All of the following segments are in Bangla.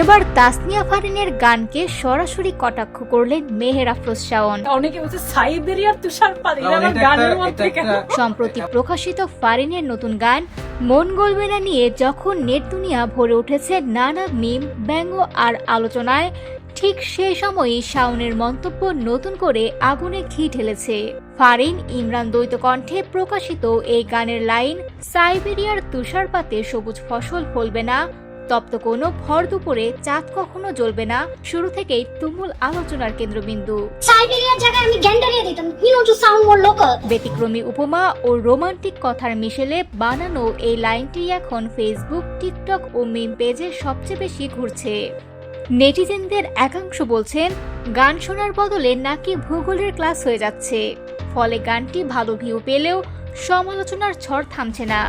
এবার তাসনিয়া ফারিনের গানকে সরাসরি কটাক্ষ করলেন মেহের আফরোজ শাওন। অনেকে বলছে সাইবেরিয়ার তুষারপাত গানের মধ্যে কেন? সম্প্রতি প্রকাশিত ফারিনের নতুন গান মন গলবে না নিয়ে যখন নেট দুনিয়া ভরে উঠেছে নানা মিম ব্যঙ্গ আর আলোচনায় ঠিক সেই সময়ই শাওনের মন্তব্য নতুন করে আগুনে ঘি ঢেলেছে। ফারিন ইমরান দ্বৈত কণ্ঠে প্রকাশিত এই গানের লাইন সাইবেরিয়ার তুষারপাতে সবুজ ফসল ফলবে না তপ্ত কোনো ভর দুপুরে চাঁদ কখনো জ্বলবে না। শুরু থেকেই তুমুল আলোচনার কেন্দ্রবিন্দু। সাইবেরিয়ার জায়গায় আমি গ্যান্ডারিয়া দিতাম। You know to sound more local ব্যতিক্রমী উপমা ও রোমান্টিক কথার মিশেলে বানানো এই লাইনটি এখন ফেসবুক টিকটক ও মিম পেজে সবচেয়ে বেশি ঘুরছে। নেটিজেনদের একাংশ বলছেন গান শোনার বদলে নাকি ভূগোলের ক্লাস হয়ে যাচ্ছে। ফলে গানটি ভালো ভিউ পেলেও সমালোচনার ঝড় থামছে না।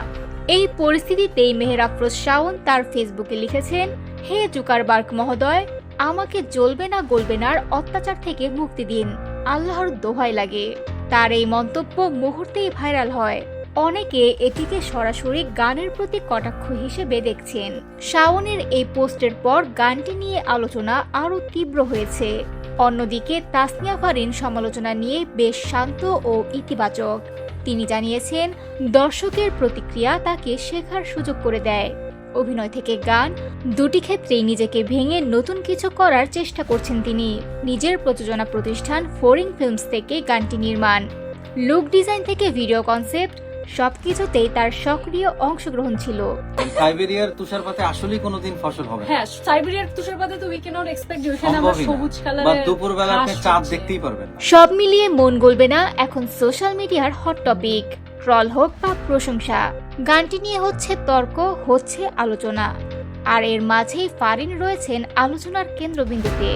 এই পরিস্থিতিতেই মেহের আফরোজ শাওন তার ফেসবুকে লিখেছেন, হে জুকারবার্গ মহোদয়, আমাকে জ্বলবে না গলবে নার অত্যাচার থেকে মুক্তি দিন। আল্লাহর দোহাই লাগে। তার এই মন্তব্য মুহূর্তেই ভাইরাল হয়। অনেকে এটিকে সরাসরি গানের প্রতি কটাক্ষ হিসেবে দেখছেন। শাওনের এই পোস্টের পর গানটি নিয়ে আলোচনা আরও তীব্র হয়েছে। অন্যদিকে তাসনিয়া ফারিন সমালোচনা নিয়ে বেশ শান্ত ও ইতিবাচক। তিনি জানিয়েছেন, দর্শকের প্রতিক্রিয়া তাকে শেখার সুযোগ করে দেয়। অভিনয় থেকে গান, দুটি ক্ষেত্রেই নিজেকে ভেঙে নতুন কিছু করার চেষ্টা করছেন তিনি। নিজের প্রযোজনা প্রতিষ্ঠান ফোরিং ফিল্মস থেকে গানটি নির্মাণ। লুক ডিজাইন থেকে ভিডিও কনসেপ্ট সবকিছুতেই তার সক্রিয় অংশগ্রহণ ছিল। সাইবেরিয়ার তুষারপাতে আসলেই কোনোদিন ফসল হবে হ্যাঁ সাইবেরিয়ার তুষারপাতে তো উই ক্যানট এক্সপেক্ট যে ওখানে আমরা। সবুজ বা কালারের দুপুরবেলা আপনি চাঁদ দেখতেই পারবেন না। সব মিলিয়ে মন গলবে না এখন সোশ্যাল মিডিয়ার হট টপিক ট্রল হোক বা প্রশংসা গানটি নিয়ে হচ্ছে তর্ক হচ্ছে আলোচনা। আর এর মাঝেই ফারিন রয়েছেন আলোচনার কেন্দ্রবিন্দুতে।